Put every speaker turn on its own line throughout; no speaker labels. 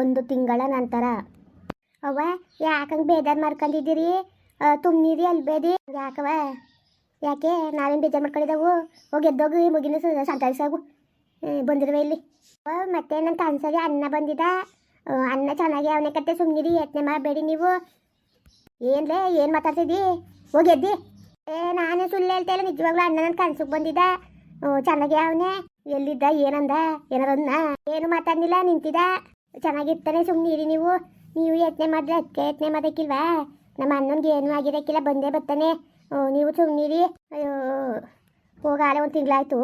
ಒಂದು ತಿಂಗಳ ನಂತರ. ಅವ್ವ ಯಾಕಂಗೆ ಬೇಜಾರು ಮಾಡ್ಕೊಂಡಿದ್ದೀರಿ? ಅಲ್ಲಿ ಅಲ್ಬೇಡಿ. ಯಾಕವ ಯಾಕೆ? ನಾವೇನು ಬೇಜಾರು ಮಾಡ್ಕೊಂಡಿದ್ದಾವು? ಹೋಗಿ ಎದ್ದೋಗಿ ಮುಗಿನ ಸಂತಾಯಿಸಾಗು ಬಂದಿರುವ ಇಲ್ಲಿ. ಮತ್ತೆ ನನ್ನ ಕನ್ಸಲ್ಲಿ ಅನ್ನ ಬಂದಿದ? ಆ, ಅನ್ನ ಚೆನ್ನಾಗಿ ಅವನೇ ಕತ್ತೆ ಸುಮ್ಮನಿರಿ ಯತ್ನೆ ಮಾಡಬೇಡಿ ನೀವು. ಏನ್ಲೇ ಏನು ಮಾತಾಡ್ತಿದ್ದಿ? ಹೋಗಿ ಎದ್ದಿ. ಏ ನಾನೇ ಸುಳ್ಳು ಹೇಳ್ತಾ ಇಲ್ಲ ನಿಜವಾಗ್ಲೂ ಅಣ್ಣ ನನ್ನ ಕನ್ಸಿಗೆ ಬಂದಿದ್ದ ಚೆನ್ನಾಗಿ ಅವನೇ. ಎಲ್ಲಿದ್ದ ಏನಂದ ಏನಾರನ್ನ ಏನು ಮಾತಾಡ್ಲಿಲ್ಲ ನಿಂತಿದ್ದ? ಚೆನ್ನಾಗಿರ್ತಾನೆ ಸುಮ್ಮನಿರಿ ನೀವು. ನೀವು ಯತ್ನೆ ಮಾಡಿದ್ರೆ ಅದಕ್ಕೆ ಯತ್ನೆ ಮಾಡೋಕ್ಕಿಲ್ವಾ? ನಮ್ಮ ಅಣ್ಣನಿಗೆ ಏನು ಆಗಿರೋಕ್ಕಿಲ್ಲ, ಬಂದೇ ಬರ್ತಾನೆ. ನೀವು ಸುಮ್ಮನಿರಿ ಅಯ್ಯೋ ಹೋಗಾಲೆ ಒಂದು ತಿಂಗಳಾಯ್ತು.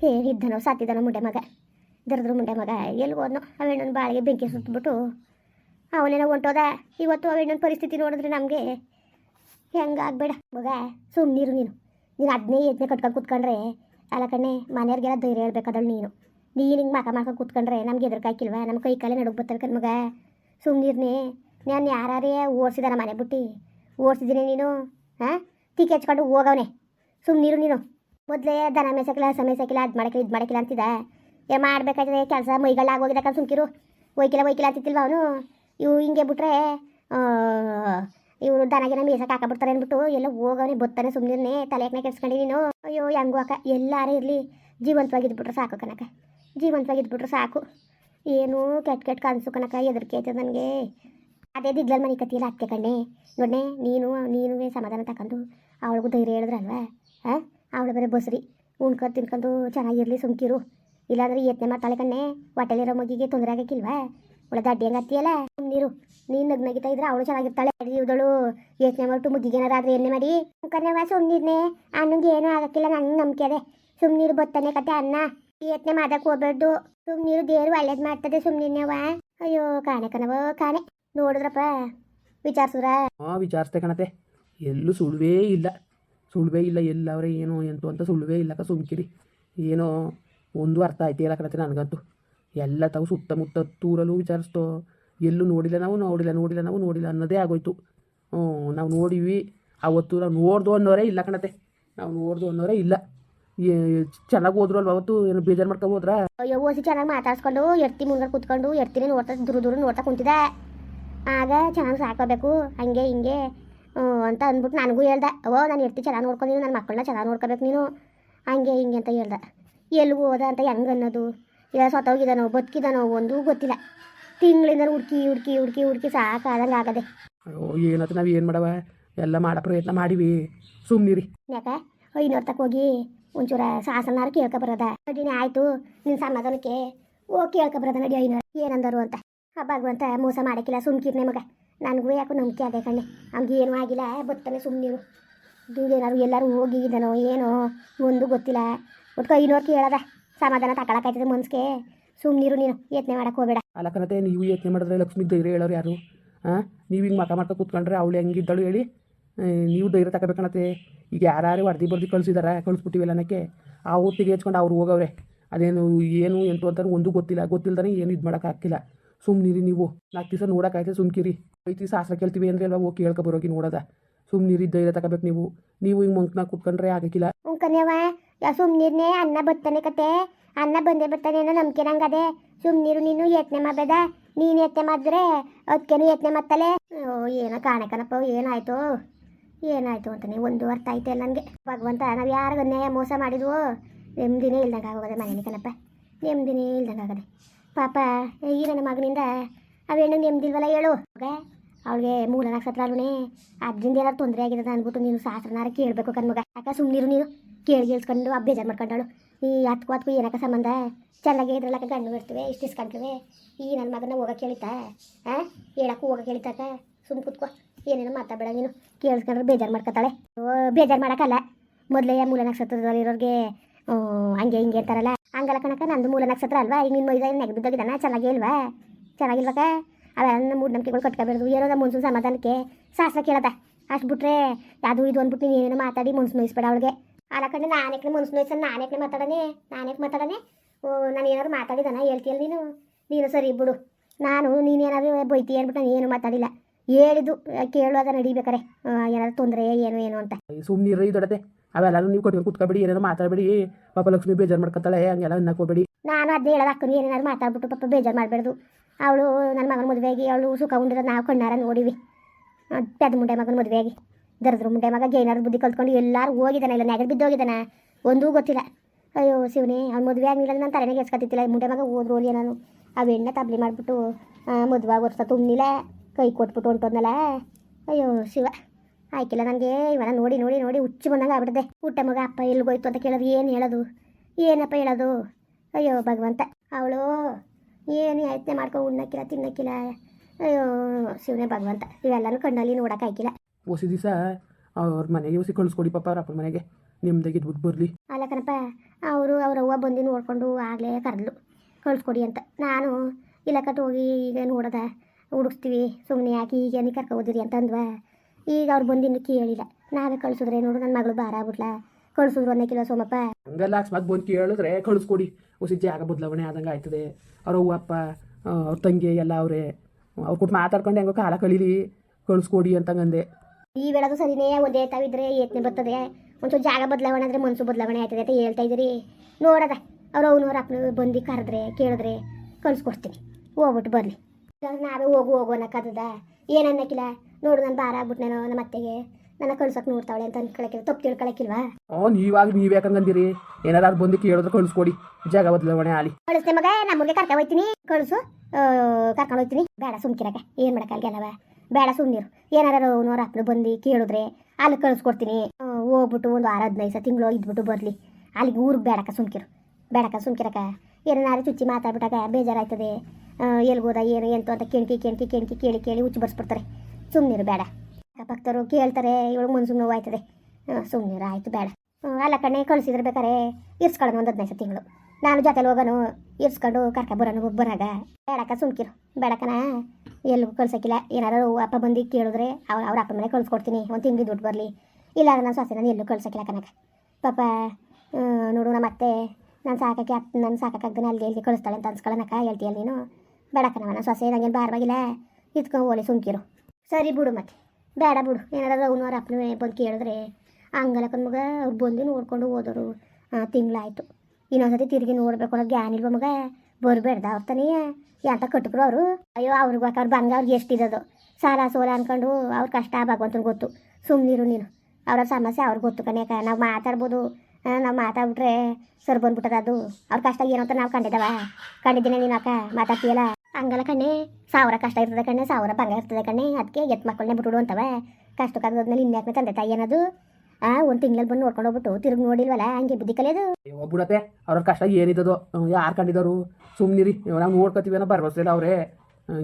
ಹೇ, ಇದ್ದನೋ ಸತ್ತಿದ್ದನೋ ಮುಂಡೆ ಮಗ. ದರದ್ರ ಮುಂಡೆ ಮಗ. ಎಲ್ಲಿ ಹೋದ್ನೋ? ಅವೆಣ್ಣನ ಬಾಳಿಗೆ ಬೆಂಕಿ ಸುತ್ತಬಿಟ್ಟು ಅವನೇನೋ ಹೊಂಟೋದ? ಇವತ್ತು ಅವೇಣ್ಣನ ಪರಿಸ್ಥಿತಿ ನೋಡಿದ್ರೆ ನಮಗೆ ಹೆಂಗಾಗ್ಬೇಡ ಮಗ. ಸುಮ್ಮನಿರು ನೀನು. ನೀನು ಅದನ್ನೇ ಯತ್ನೆ ಕಟ್ಕೊಂಡು ಕೂತ್ಕೊಂಡ್ರೆ, ಅಲ್ಲ ಕಣ್ಣೆ, ಮನೆಯವ್ರಿಗೆಲ್ಲ ಧೈರ್ಯ ಹೇಳ್ಬೇಕಾದಳು ನೀನು. ನೀನು ಹಿಂಗೆ ಮಕ ಮಾಡ್ಕೊಂಡು ಕೂತ್ಕೊಂಡ್ರೆ ನಮ್ಗೆ ಎದುರುಕಾಯ್ಕಿಲ್ವ ನಮ್ಮ ಕೈ ಕಾಲೇ ನಡುಗೆ ಬತ್ತಲ್ಕ ನಮಗೆ ಮಗ. ಸುಮ್ಮನಿರ್ನಿ ನಾನು ಯಾರೇ ಓಡಿಸಿದಾನ ಮನೆ ಬಿಟ್ಟು. ಓಡಿಸಿದ್ದೀನಿ ನೀನು ಹಾಂ ಟಿಕೆ ಹಚ್ಕೊಂಡು ಹೋಗವನೆ. ಸುಮ್ಮನಿರು ನೀನು. ಮೊದಲೇ ದನ ಮೇಸಕ್ಕಿಲ್ಲ ಸಮಯ ಮೇಸಕ್ಕಿಲ್ಲ ಅದು ಮಾಡಕ್ಕಿಲ್ಲ, ಇದು ಮಾಡಕ್ಕಿಲ್ಲ ಅಂತಿದ್ದ. ಏ, ಮಾಡ್ಬೇಕಾದ್ರೆ ಕೆಲಸ ಮೈಗಳ ಆಗೋಗಿದ್ದಕ್ಕ ಸುಮ್ಕಿರು ಒಯ್ಕಿಲ್ಲ ಒಯ್ಕಿಲ್ಲ ಅಂತಿತ್ತಿಲ್ವ ಅವನು? ಇವು ಹಿಂಗೆ ಬಿಟ್ರೆ ಇವರು ದನಗಿನ ಮೇಸಕ್ಕೆ ಹಾಕಬಿಡ್ತಾರೆ ಅಂದ್ಬಿಟ್ಟು ಎಲ್ಲ ಹೋಗವನೆ, ಬತ್ತಾನೆ ಸುಮ್ಮನೆ ತಲೆಯಕ್ನೆ ಕೆಡ್ಸ್ಕೊಂಡು ನೀನು? ಅಯ್ಯೋ, ಹೆಂಗು ಅಕ್ಕ. ಎಲ್ಲಾರೇ ಇರಲಿ. ಜೀವಂತವಾಗಿದ್ಬಿಟ್ರೆ ಸಾಕು ಕನಕ ಜೀವಂತವಾಗಿದ್ಬಿಟ್ರೆ ಸಾಕು. ಏನು ಕೆಟ್ಟ ಕೆಟ್ಟ ಕನಸು ಕನಕ ಹೆದರಿಕೆ ಆಯ್ತದೆ ನನಗೆ. ಅದೇ ದಿಗ್ಲಲ್ಲಿ ಮನೆ ಕತ್ತಿಲ್ಲ ಅತ್ತೆ ಕಣ್ಣೆ. ನೋಡನೆ, ನೀನು ನೀನು ಸಮಾಧಾನ ತಗೊಂಡು ಅವಳಿಗೂ ಧೈರ್ಯ ಹೇಳಿದ್ರಲ್ವಾ? ಹಾಂ ಅವಳು ಬರೀ ಬಸ್ರಿ. ಉಣ್ಕೊಂಡು ತಿನ್ಕೊಂಡು ಚೆನ್ನಾಗಿರಲಿ ಸುಮ್ಕಿರು. ಇಲ್ಲಾಂದ್ರೆ ಯತ್ನೆ ಮಾಡ್ತಾಳೆ ಕಣ್ಣೆ. ಹೊಟ್ಟೆಲಿರೋ ಮಗಿಗೆ ತೊಂದರೆ ಆಗಕ್ಕಿಲ್ವಾ? ಒಳ್ಳೆ ದಡ್ಡಿ ಹಂಗೆ ಹತ್ತಿಯಲ್ಲ ನೀರು ನೀನು ನಗ್ ನಗಿತಾ ಇದ್ರೆ ಅವಳು ಚೆನ್ನಾಗಿರ್ತಾಳೆ. ಇವಳು ಯೋಚನೆ ಮಾಡ್ಬಿಟ್ಟು ಮುಗಿಗೆ ಏನಾರಾದ್ರೆ ಎಣ್ಣೆ ಮಾಡಿ. ಕನ್ನವ ಸುಮ್ಮನಿರ್ನೆ ಅನ್ನಂಗೆ ಏನೂ ಆಗಕ್ಕಿಲ್ಲ. ನಂಗೆ ನಂಬಿಕೆ ಅದೇ. ಸುಮ್ಮನೀರು ಬತ್ತಾನೆ ಕತೆ ಅನ್ನ ಯತ್ನೆ ಮಾಡಕ್ಕೆ ಹೋಗ್ಬೇಡ್ದು. ಸುಮ್ಮನೀರು ದೇವ್ರು ಒಳ್ಳೇದು ಮಾಡ್ತದೆ ಸುಮ್ಮನಿರ್ನೇವ ಅಯ್ಯೋ, ಕಾಣೆ ಕಣವ, ಕಾಣೆ. ನೋಡಿದ್ರಪ್ಪ, ವಿಚಾರಿಸಿದ್ರ?
ಹಾಂ ವಿಚಾರಿಸ್ದೆ ಕಣತೆ. ಎಲ್ಲೂ ಸುಳುವೇ ಇಲ್ಲ. ಸುಳುವೇ ಇಲ್ಲ, ಎಲ್ಲವ್ರೆ ಏನೋ ಎಂತು ಅಂತ ಸುಳುವೇ ಇಲ್ಲಕ ಸುಮ್ಕಿರಿ. ಏನೋ ಒಂದು ಅರ್ಥ ಆಯ್ತಿಲ್ಲ ಕಣತೆ ನನಗಂತೂ. ಎಲ್ಲ ತಾವು ಸುತ್ತಮುತ್ತ ತೂರಲ್ಲೂ ವಿಚಾರಿಸ್ತೋ ಎಲ್ಲೂ ನೋಡಿಲ್ಲ ನಾವು, ನೋಡಿಲ್ಲ ನೋಡಿಲ್ಲ ನಾವು, ನೋಡಿಲ್ಲ ಅನ್ನೋದೇ ಆಗೋಯ್ತು. ಹ್ಞೂ ನಾವು ನೋಡಿವಿ. ಅವತ್ತು ನಾವು ನೋಡ್ದು ಅನ್ನೋರೇ ಇಲ್ಲ ಕಣತೆ. ನಾವು ನೋಡ್ದು ಅನ್ನೋರೇ ಇಲ್ಲ. ಚೆನ್ನಾಗಿ ಹೋದ್ರು ಅಲ್ವಾ ಅವತ್ತು? ಏನು ಬೇಜಾರು ಮಾಡ್ಕೊಂಡು ಹೋದ್ರಾ?
ಅಯ್ಯೋ ಓಸಿ ಚೆನ್ನಾಗಿ ಮಾತಾಡ್ಸ್ಕೊಂಡು ಎರ್ತಿ ಮುಂದೆ ಕುತ್ಕೊಂಡು ಎರ್ತಿನೇ ನೋಡ್ತಾ ದೂರ ದೂರ ನೋಡ್ತಾ ಕುಂತಿದ್ದೆ. ಆಗ ಚೆನ್ನಾಗಿ ಸಾಕೋಬೇಕು ಹಂಗೆ ಹಿಂಗೆ ಅಂತ ಅಂದ್ಬಿಟ್ಟು ನನಗೂ ಹೇಳ್ದೆ. ಓ ನಾನು ಎರ್ತಿ ಚೆನ್ನಾಗಿ ನೋಡ್ಕೊಂಡಿನಿ ನನ್ನ ಮಕ್ಕಳನ್ನ ಚೆನ್ನಾಗಿ ನೋಡ್ಕೋಬೇಕು ನೀನು. ಹಂಗೆ ಹಿಂಗೆ ಅಂತ ಹೇಳ್ದೆ. ಎಲ್ಲಿ ಹೋದ ಅಂತ ಹೆಂಗೆ ಅನ್ನೋದು? ಇಲ್ಲ ಸತ್ತೋಗಿದ್ದಾನೋ ಬದುಕಿದಾನೋ ಒಂದೂ ಗೊತ್ತಿಲ್ಲ. ತಿಂಗಳಿಂದ ಹುಡ್ಕಿ ಹುಡ್ಕಿ ಹುಡ್ಕಿ ಹುಡ್ಕಿ ಸಾಕಾದಂಗೆ ಆಗದೆ.
ಅಯ್ಯೋ ಏನತ್ತ ನಾವು ಏನು ಮಾಡವ? ಎಲ್ಲ ಮಾಡೋ ಪ್ರಯತ್ನ ಮಾಡಿವಿ. ಸುಮ್ಮನಿರಿ
ಯಾಕೆ? ಐನೂರು ತಕ್ಕ ಹೋಗಿ. ಒಂಚೂರ ಸಾಸನಾರು ಕೇಳ್ಕೊ ಬರೋದ. ನಡೀನಿ ಆಯ್ತು ನಿನ್ನ ಸಮಾಧಾನಕ್ಕೆ ಓ ಕೇಳ್ಕೊ ಬರದ ನಡಿ ಐನ ಏನಂದರು ಅಂತ. ಆ ಭಗವಂತ ಮೋಸ ಮಾಡಕ್ಕಿಲ್ಲ ಸುಮ್ಕಿರ್ನೆ ಮಗ. ನನಗೂ ಯಾಕೋ ನಂಬಿಕೆ ಅದೇ ಕಣ್ಣೆ. ಅವ್ನಿಗೆ ಏನೂ ಆಗಿಲ್ಲ ಬರ್ತಾನೆ ಸುಮ್ಮನಿರು ಏನಾದ್ರು ಎಲ್ಲರೂ ಹೋಗಿದ್ದಾನೋ ಏನೋ ಒಂದು ಗೊತ್ತಿಲ್ಲ. ಒಟ್ಟು ಇನ್ನೋರು ಕೇಳದ. ಸಮಾಧಾನ ತಗೊಳಕಾಯ್ತದೆ ಮನ್ಸಿಗೆ. ಸುಮ್ಮನಿರು ನೀನು, ಯತ್ನೆ ಮಾಡಕ್ಕೆ ಹೋಗಬೇಡ.
ಅಲ್ಲ ಕಣತೆ, ನೀವು ಯತ್ನೆ ಮಾಡಿದ್ರೆ ಲಕ್ಷ್ಮಿ ಧೈರ್ಯ ಹೇಳೋರು ಯಾರು? ಹಾಂ ನೀವು ಹಿಂಗೆ ಮಾತಾ ಮಾಡ್ಕೊ ಕೂತ್ಕೊಂಡ್ರೆ ಅವಳು ಹೆಂಗಿದ್ದಳು ಹೇಳಿ? ನೀವು ಧೈರ್ಯ ತಗೋಬೇಕಣತೆ ಈಗ ಯಾರು ವರದಿ ಬರ್ದು ಕಳಿಸಿದಾರ, ಕಳಿಸ್ಬಿಟ್ಟಿವಿ ಅನ್ನಕ್ಕೆ ಆ ಹೊತ್ತಿಗೆ ಹೆಚ್ಕೊಂಡು ಅವ್ರು ಹೋಗವ್ರೆ. ಅದೇನು, ಏನು ಎಂತು ಅಂತ ಒಂದು ಗೊತ್ತಿಲ್ಲ. ಗೊತ್ತಿಲ್ಲದೇ ಏನು ಇದು ಮಾಡೋಕ್ಕಾಗಿಲ್ಲ ಸುಮ್ಮನಿರಿ ನೀವು. ನಾಲ್ಕು ದಿವಸ ನೋಡೋಕ್ಕಾಯ್ತು ಸುಮ್ಕಿರಿ ಐತಿ ಶಾಸ್ತ್ರ ಕೇಳ್ತೀವಿ ಅಂದ್ರೆ ಅಲ್ವಾ ಹೋಗಿ ಕೇಳ್ಕೊಬರೋಗಿ ನೋಡೋದ. ಸುಮ್ಮನಿರಿ ಧೈರ್ಯ ತಗೋಬೇಕು ನೀವು. ನೀವು ಹಿಂಗೆ ಮಂಕ್ನಾಗ ಕೂತ್ಕೊಂಡ್ರೆ ಆಗಕ್ಕಿಲ್ಲ.
ಹ್ಞೂ ಕನ್ಯವ ಯಾ ಸುಮ್ಮನಿರ್ನೇ ಅನ್ನ ಬತ್ತಾನೆ ಕತೆ. ಅನ್ನ ಬಂದೇ ಬರ್ತಾನೆ ಅನ್ನೋ ನಂಬಿಕೆ ನಂಗದೆ ಸುಮ್ಮನಿರು ನೀನು ಯತ್ನೆ ಮಾಡಬೇಡ. ನೀನು ಯತ್ನೆ ಮಾಡಿದ್ರೆ ಅದಕ್ಕೇನು ಯತ್ನೆ ಮಾಡ್ತಲೆ ಓ ಏನೋ ಕಾಣಕನಪ್ಪ ಏನಾಯ್ತು? ಏನಾಯ್ತು ಅಂತಾನೆ ಒಂದು ಅರ್ಥ ಆಯ್ತು ನನಗೆ? ಭಗವಂತ, ನಾವು ಯಾರಿಗ ಅನ್ಯಾಯ ಮೋಸ ಮಾಡಿದ್ವೋ? ನೆಮ್ಮದಿನೇ ಇಲ್ದಂಗೆ ಆಗೋದೆ ಮನೇಲಿ ಕಣಪ್ಪ. ನೆಮ್ಮದಿನೇ ಇಲ್ದಂಗೆ ಆಗದೆ. ಪಾಪ, ಈ ನನ್ನ ಮಗನಿಂದ ಅವೇನು ನೆಮ್ಮದಿಲ್ವಲ್ಲ ಹೇಳು. ಅವಳಿಗೆ ಮೂಲ ನಕ್ಷತ್ರ ಅಲ್ವನೇ ಅದರಿಂದ ಏನಾರು ತೊಂದರೆ ಆಗಿದೆ ಅಂದ್ಬಿಟ್ಟು ನೀನು ಶಾಸ್ತ್ರನಾರ ಕೇಳಬೇಕು ಕಣ್ಮಗ ಯಾಕೆ ಸುಮ್ಮನಿರು ನೀನು? ಕೇಳಿ ಕೇಳಿಸ್ಕೊಂಡು ಅಭ್ಯಾಸ ಮಾಡ್ಕೊಂಡಳು ಈ ಹತ್ಕು ಹತ್ಕು ಏನಕ್ಕ ಸಂಬಂಧ? ಚೆನ್ನಾಗಿ ಇದ್ರಲ್ಲಕ ಗಂಡು ಇರ್ತವೆ ಇಷ್ಟು ಈ ನನ್ನ ಮಗನ ಹೋಗಕ್ಕೆ ಕೇಳಿತಾ ಹಾಂ ಹೇಳಕ್ಕೂ ಹೋಗಕ್ಕೆ ಕೇಳಿತಕ್ಕ ಸುಮ್ಮ ಕೂತ್ಕೋ. ಏನೇನೋ ಮಾತಾಡಬೇಡ ನೀನು. ಕೇಳಿಸ್ಕೊಂಡ್ರೆ ಬೇಜಾರು ಮಾಡ್ಕೊತಾಳೆ. ಬೇಜಾರು ಮಾಡೋಕ್ಕಲ್ಲ. ಮೊದಲೇ ಮೂಲ ನಕ್ಷತ್ರದಲ್ಲಿರೋರಿಗೆ ಹಂಗೆ ಹಿಂಗೆ ಅಂತಾರಲ್ಲ. ಹಂಗಲ್ಲ ಕಣಕ ನಂದು ಮೂಲ ನಕ್ಷತ್ರ ಅಲ್ವಾ? ಈಗ ನಿನ್ನ ಮೈದಾಗ ನೆಗೆ ಬಿದ್ದೋಗಿದ್ದಾನ? ಚೆನ್ನಾಗೇ ಇಲ್ವಾ? ಚೆನ್ನಾಗಿಲ್ವಕ್ಕ? ಅವೆಲ್ಲ ಮೂಢನಂಬಿಕೆಗಳು ಕಟ್ಕೋಬಾರ್ದು ಏನೋ ನಮ್ಮ ಮನ್ಸು ಸಮಾಧಾನಕ್ಕೆ. ಶಾಸ್ತ್ರ ಕೇಳದ. ಅಷ್ಟು ಬಿಟ್ರೆ ಅದು ಇದು ಅಂದ್ಬಿಟ್ಟು ನೀನು ಏನೇನೋ ಮಾತಾಡಿ ಮನ್ಸು ನೋಯಿಸ್ಬೇಡ ಅವಳಿಗೆ. ಅಲ್ಲ ಕಣ್ಣು ನಾನೇಕ್ನೆ ಮನ್ಸು ನೋಯ್ಸನ್ ನಾನೇಕ್ನೆ ಮಾತಾಡನೆ? ನಾನೇಕ್ ಮಾತಾಡನೆ? ಓ, ನಾನು ಏನಾದ್ರು ಮಾತಾಡಿದಾನ ಹೇಳ್ತೀಯಲ್ಲ ನೀನು? ನೀನು ಸರಿ ಬಿಡು ನಾನು ನೀನೇನಾದ್ರು ಬೈತಿ ಅಂದ್ಬಿಟ್ಟು ನಾನು ಏನು ಮಾತಾಡಿಲ್ಲ. ಹೇಳಿದ್ದು. ಕೇಳುವಾಗ ನಡಿಬೇಕಾರೆ? ಏನಾದ್ರು ತೊಂದರೆ ಏನು ಏನು ಅಂತ.
ಸುಮ್ಮನಿರಿ ದೊಡತೆ ಅವೆಲ್ಲರೂ ನೀವು ಕೊಟ್ಟಿಗೆ ಕುತ್ಕೋಬೇಡಿ ಏನೇನೋ ಮಾತಾಡಬೇಡಿ. ಪಾಪ ಲಕ್ಷ್ಮಿ ಬೇಜಾರು ಮಾಡ್ಕೊತಾಳೆ ಹಂಗೆಲ್ಲ ಅನ್ನಕೋಬೇಡಿ
ನಾನು ಅದೇ ಹೇಳೋದು ಅಕ್ಕನು ಏನೇನಾದ್ರು ಮಾತಾಡ್ಬಿಟ್ಟು ಪಾಪ ಬೇಜಾರು ಮಾಡಬೇಡ್ದು. ಅವಳು ನನ್ನ ಮಗನ ಮದುವೆಗೆ ಅವಳು ಸುಖ ಉಂಡಿರೋದು ನಾವು ಕಣ್ಣಾರ ನೋಡಿವಿ. ಪೆದ್ದ ಮುಂಡೆ ಮಗನ ಮದುವೆಗೆ ದರದ್ರ ಮುಂಡೆ ಮಗ ಗೇನಾರು ಬುದ್ಧಿ ಕಲ್ತ್ಕೊಂಡು ಎಲ್ಲರೂ ಹೋಗಿದ್ದಾನೆ ಇಲ್ಲ ನೆಗಡಿ ಬಿದ್ದೋಗಿದ್ದಾನೆ. ಒಂದೂ ಗೊತ್ತಿಲ್ಲ. ಅಯ್ಯೋ ಶಿವನೇ ಅವ್ನು ಮದುವೆ ಆಗಿಲ್ಲ ನಾನು ತಲೆನೇ ಎಸ್ಕೊತಿತ್ತಿಲ್ಲ ಮುಂಡೆ ಮಗ ಹೋದ್ರು ನಾನು ಅವೆಣ್ಣ ತಬ್ಲಿ ಮಾಡಿಬಿಟ್ಟು ಮದುವೆ ವರ್ಷ ತುಂಬಿಲ್ಲ ಕೈ ಕೊಟ್ಬಿಟ್ಟು ಹೊಂಟೋದ್ನಲ್ಲ ಅಯ್ಯೋ ಶಿವ. ಆಯ್ಕಿಲ್ಲ ನನಗೆ ಇವನ ನೋಡಿ ನೋಡಿ ನೋಡಿ ಹುಚ್ಚು ಬಂದಂಗೆ ಆಗ್ಬಿಡ್ದೆ ಊಟ ಮಗ ಅಪ್ಪ ಎಲ್ಲಿಗೋಯ್ತು ಅಂತ ಕೇಳೋದು ಏನು ಹೇಳೋದು? ಏನಪ್ಪ ಹೇಳೋದು? ಅಯ್ಯೋ ಭಗವಂತ. ಅವಳು ಏನು ಯತ್ನೆ ಮಾಡ್ಕೊಂಡು ಉಣ್ಣಕ್ಕಿಲ್ಲ ತಿನ್ನಕ್ಕಿಲ್ಲ. ಅಯ್ಯೋ ಶಿವನೇ ಭಗವಂತ. ಇವೆಲ್ಲನೂ ಕಣ್ಣಲ್ಲಿ ನೋಡೋಕ್ಕಾಯ್ಕಿಲ್ಲ
ಹೊಸ ದಿವಸ ಅವ್ರ ಮನೆಗೆ ಹೊಸಿ ಕಳಿಸ್ಕೊಡಿ ಪಾಪ ಅವ್ರ ಅಪ್ಪನ ಮನೆಗೆ. ನಿಮ್ದಾಗಿ ಇದ್ಬಿಟ್ಟು ಬರಲಿ.
ಅಲ್ಲ ಕಣಪ್ಪ ಅವರು ಅವ್ರ ಅವ್ವ ಬಂದು ನೋಡಿಕೊಂಡು ಆಗಲೇ ಕರೆದ್ಲು. ಕಳಿಸ್ಕೊಡಿ ಅಂತ. ನಾನು ಇಲ್ಲ ಕಟ್ಟು ಹೋಗಿ ಈಗ ನೋಡೋದ. ಹುಡುಕ್ಸ್ತೀವಿ ಸುಮ್ಮನೆ ಯಾಕೆ ಈಗ ಏನಕ್ಕೆ ಕರ್ಕೊ ಹೋದಿರಿ ಅಂತ ಅಂದ್ವಾ ಈಗ ಅವ್ರು ಬಂದಿನ್ನು ಕೇಳಿಲ್ಲ. ನಾವೇ ಕಳ್ಸಿದ್ರೆ ನೋಡು ನನ್ನ ಮಗಳು ಭಾರ ಆಗ್ಬಿಟ್ಲ. ಕಳಿಸಿದ್ರು ಕಿಲೋ ಸೋಮಪ್ಪ.
ಹಂಗೆಲ್ಲ ಅಕಸ್ಮಾತ್ ಬಂದು ಕೇಳಿದ್ರೆ ಕಳಿಸ್ಕೊಡಿ. ಹೊಸ ಜಾಗ ಬದಲಾವಣೆ ಆದಂಗೆ ಆಯ್ತದೆ. ಅವ್ರ ಅವ್ವ ಅಪ್ಪ ಅವ್ರ ತಂಗಿ ಎಲ್ಲ ಅವರೇ. ಅವ್ರು ಕೊಟ್ಟು ಮಾತಾಡ್ಕೊಂಡು ಹೆಂಗೋ ಕಾಲ ಕಳೀಲಿ. ಕಳಿಸ್ಕೊಡಿ ಅಂತಂಗಂದೆ
ಈ ವೇಳದು ಸರಿನೇ ಒಂದೇ ತಾವಿದ್ರೆ ಏತ್ನೆ ಬರ್ತದೆ. ಒಂಚೂರು ಜಾಗ ಬದಲಾವಣೆ ಅಂದರೆ ಮನಸ್ಸು ಬದಲಾವಣೆ ಆಯ್ತದೆ ಅಂತ ಹೇಳ್ತಾ ಇದ್ದೀರಿ. ನೋಡದ. ಅವ್ರು ಅವನವ್ರ ಅಪ್ಪನ ಬಂದು ಕರೆದ್ರೆ ಕೇಳಿದ್ರೆ ಕಳ್ಸ್ಕೊಡ್ತೀನಿ. ಹೋಗ್ಬಿಟ್ಟು ಬರಲಿ. ನಾವೇ ಹೋಗು ಹೋಗು ಅನ್ನಕ್ಕದ ಏನನ್ನಕ್ಕಿಲ್ಲ ನೋಡು ನಾನು ಬಾರ ಆಗ್ಬಿಟ್ನೇನೋ ನಮ್ಮ ಅತ್ತೆಗೆ. ನನ್ನ ಕಳ್ಸೋಕೆ ನೋಡ್ತಾವಳೆ ಅಂತ ಅನ್ಕೊಳಕಿಲ್ಲ ತಪ್ಪು ತಿಳ್ಕೊಳಕ್ಕಿಲ್ವಾ
ಓ ನೀವಾಗ ನೀವೇ ಯಾಕಂಗಂದಿರಿ ಏನಾದ್ರು ಬಂದು ಕೇಳಿದ್ರೆ ಕಳಿಸ್ಕೊಡಿ ಜಾಗ ಬದಲಾವಣೆ ಆಲಿ
ಕಳಿಸ್ತೆ ಮಗ ನಮಗೆ ಕರ್ಕೊಂಡು ಹೋಗ್ತೀನಿ ಕಳಿಸು. ಕರ್ಕೊಂಡು ಹೋಗ್ತೀನಿ ಬೇಡ ಸುಮ್ಕಿರಕ ಏನು ಮಾಡೋಕ್ಕಾಗಲ್ಲವ ಬೇಡ ಸುಮ್ಮನಿರು ಏನಾರು ನೋರ ಅಪ್ಪಳು ಬಂದು ಕೇಳಿದ್ರೆ ಅಲ್ಲಿ ಕಳಿಸ್ಕೊಡ್ತೀನಿ. ಹೋಗ್ಬಿಟ್ಟು ಒಂದು ವಾರ ಹದಿನೈದು ತಿಂಗಳು ಇದ್ಬಿಟ್ಟು ಬರಲಿ. ಅಲ್ಲಿಗೆ ಊರಿಗೆ ಬೇಡಕ್ಕ ಸುಮ್ಕಿರು ಬೇಡಕ್ಕ ಸುಮ್ಕಿರಕ ಏನಾರು ಚುಚ್ಚಿ ಮಾತಾಡ್ಬಿಟ್ಟಾಗ ಬೇಜಾರಾಯ್ತದೆ. ಎಲ್ಗೋದ ಏನು, ಎಂತ ಅಂತ ಕೆಣ್ಕಿ ಕೆಣ್ಕಿ ಕೆಣ್ಕಿ, ಕೇಳಿ ಕೇಳಿ ಉಚ್ಚಿ ಬರ್ಸ್ಬಿಡ್ತಾರೆ. ಸುಮ್ಮನಿರು ಬೇಡ. ಭಕ್ತರು ಕೇಳ್ತಾರೆ ಇವಳು ಮನ್ಸು ನೋವು ಆಯ್ತದೆ ಸುಮ್ಮನಿರು ಆಯ್ತು ಬೇಡ. ಅಲ್ಲ ಕಣ್ಣೆ ಕಳಿಸಿದ್ರೆ ಬೇಕಾರೆ ಇರ್ಸ್ಕೊಳ್ಳೋಣ ಒಂದು ಹದಿನೈದು ತಿಂಗಳು. ನಾನು ಜೊತೆಲಿ ಹೋಗೋನು, ಇರ್ಸ್ಕೊಂಡು ಕರ್ಕ ಬರೋನು ಬರಾಗ ಬೇಡಕ್ಕ ಸುಮ್ಕಿರು. ಬೇಡಕ್ಕನ ಎಲ್ಲಿಗೂ ಕಳ್ಸೋಕ್ಕಿಲ್ಲ. ಏನಾರು ಅಪ್ಪ ಬಂದು ಕೇಳಿದ್ರೆ ಅವ್ರ ಅವ್ರ ಅಪ್ಪ ಮನೆ ಕಳ್ಸ್ಕೊಡ್ತೀನಿ. ಒಂದು ತಿಂಗಳು ದುಡ್ಡು ಬರಲಿ. ಇಲ್ಲ ನಾನು ಸೊಸೆ ನಾನು ಎಲ್ಲೂ ಕಳ್ಸೋಕ್ಕಿಲ್ಲ ಕನಕ ಪಾಪ ನೋಡು, ನಮ್ಮ ಅತ್ತೆ ನಾನು ಸಾಕಕ್ಕೆ ಅತ್, ನಾನು ಸಾಕಾಗ್ದಾನೆ ಅಲ್ಲಿ ಎಲ್ಲಿ ಕಳಿಸ್ತಾಳೆ ಅಂತ ಅನ್ಸ್ಕೊಳ್ಳೋನಕ್ಕ ಹೇಳ್ತೀಯಲ್ಲ ನೀನು? ಬೇಡಕ್ಕ ನಮ್ಮ ಸೊಸೆ ನಂಗೇನು ಬಾರವಾಗಿಲ್ಲ ಇದ್ಕೊಂಡು ಹೋಲಿ ಸುಂಕಿರು ಸರಿ ಬಿಡು ಮತ್ತೆ. ಬೇಡ ಬಿಡು. ಏನಾದ್ರು ಅವನು ಅವ್ರ ಬಂದು ಕೇಳಿದ್ರೆ ಹಂಗಲಕ್ಕ ಮಗ ಅವ್ರು ಬಂದು ನೋಡ್ಕೊಂಡು ಹೋದವರು ತಿಂಗಳಾಯ್ತು. ಇನ್ನೊಂದ್ಸತಿ ತಿರುಗಿ ನೋಡ್ಬೇಕು ಅನ್ನೋ ಜ್ಞಾನ ಇಲ್ವ ಮಗ? ಬರಬೇಡ್ದ ಅವ್ರ ತಾನೇ ಎಂತ ಕಟ್ಟಿದ್ರು ಅವರು? ಅಯ್ಯೋ, ಅವ್ರಿಗೆ ಅವ್ರು ಬಂಗ ಅವ್ರಿಗೆ ಎಷ್ಟಿರೋದು ಸಾಲ ಸೋಲ ಅನ್ಕೊಂಡು ಅವ್ರ ಕಷ್ಟ ಭಗವಂತನ ಗೊತ್ತು. ಸುಮ್ಮನಿರು ನೀನು. ಅವ್ರ ಸಮಸ್ಯೆ ಅವ್ರಿಗೆ ಗೊತ್ತು ಕಣ್ಯಾಕ ನಾವು ಮಾತಾಡ್ಬೋದು. ನಾವು ಮಾತಾಡ್ಬಿಟ್ರೆ ಸರ್ ಬಂದ್ಬಿಟ್ಟದ ಅದು. ಅವ್ರ ಕಷ್ಟ ಏನು ಅಂತ ನಾವು ಕಂಡಿದ್ದಾವ ಕಂಡಿದ್ದೀನಿ ನೀನು ಅಕ್ಕ, ಮಾತಾಡ್ತೀಯಲ್ಲ? ಹಂಗಲ್ಲ ಕಣ್ಣೆ, ಸಾವಿರ ಕಷ್ಟ ಇರ್ತದೆ ಕಣ್ಣೆ, ಸಾವಿರ ಭಂಗ ಇರ್ತದೆ ಕಣ್ಣೆ ಅದಕ್ಕೆ ಎತ್ ಮಕ್ಕಳನ್ನೇ ಬಿಟ್ಬಿಡು ಅಂತವ. ಕಷ್ಟಕ್ಕಾಗೋದ್ಮೇಲೆ ಇನ್ಯಾಕೆ ತಂದೆ ತಾಯಿ ಏನದು ಆ, ಒಂದು ತಿಂಗಳಲ್ಲಿ ಬಂದು ನೋಡ್ಕೊಂಡು ಹೋಗ್ಬಿಟ್ಟು ತಿರುಗಿ ನೋಡಿಲ್ವಲ್ಲ, ಹಂಗೆ ಬುದ್ಧಿ ಕಲಿಯೋದು
ಒಬ್ಬಡತ್ತೆ ಅವ್ರ ಕಷ್ಟ ಏನಿದ್ದದು ಯಾರು ಕಂಡಿದ್ದಾರು ಸುಮ್ಮನಿರಿ ನಾವು ನೋಡ್ಕೊತೀವಿ ಏನೋ ಇಲ್ಲ ಅವರೇ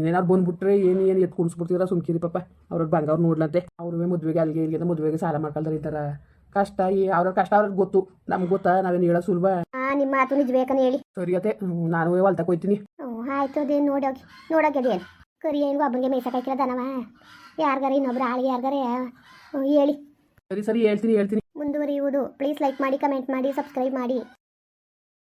ಏನಾರು ಬಂದ್ಬಿಟ್ರೆ ಏನು ಏನು ಎತ್ತು ಕುಡಿಸ್ಬಿಡ್ತೀರ ಸುಮ್ಕಿರಿ ಪಾಪ. ಅವ್ರ ಬಂಗವ್ರು ನೋಡ್ಲಂತೆ. ಅವ್ರ ಮದುವೆಗೆ ಅಲ್ಲಿಗೆ ಇಲ್ಲಿಗೆ ಮದುವೆಗೆ ಸಾಲ ಮಾಡ್ಕೊಳ್ತಾರೆ ಥರ ಕಷ್ಟ ಈ ಅವ್ರ ಕಷ್ಟ ಅವ್ರಿಗೆ ಗೊತ್ತು. ನಮ್ಗೆ ಗೊತ್ತಾ? ನಾವೇನು ಹೇಳೋ ಸುಲಭ
ನಿಮ್ಮ ಮಾತು ನಿಜಬೇಕನ್ನ ಹೇಳಿ.
ಸರಿಯತ್ತೆ ನಾನು ಹೊಲ್ತಕ್ಕೆ ಹೋಯ್ತೀನಿ.
ಹ್ಞೂ ಆಯ್ತು ಅದೇನು ನೋಡೋಗಿ ನೋಡೋಗಿ ಅದೇನು. ಕರಿ ಏನು ಒಬ್ಬನಿಗೆ ಮೇಯ್ಸಕ್ಕಾಯ್ಕಿಲ್ಲ ದನವ. ಯಾರಿಗಾರ ಇನ್ನೊಬ್ರು ಆಳಿಗೆ ಯಾರಿಗಾರ ಹೇಳಿ.
ಸರಿ ಸರಿ ಹೇಳ್ತೀನಿ ಹೇಳ್ತೀನಿ.
ಮುಂದುವರಿಯುವುದು. ಪ್ಲೀಸ್ ಲೈಕ್ ಮಾಡಿ ಕಮೆಂಟ್ ಮಾಡಿ ಸಬ್ಸ್ಕ್ರೈಬ್ ಮಾಡಿ.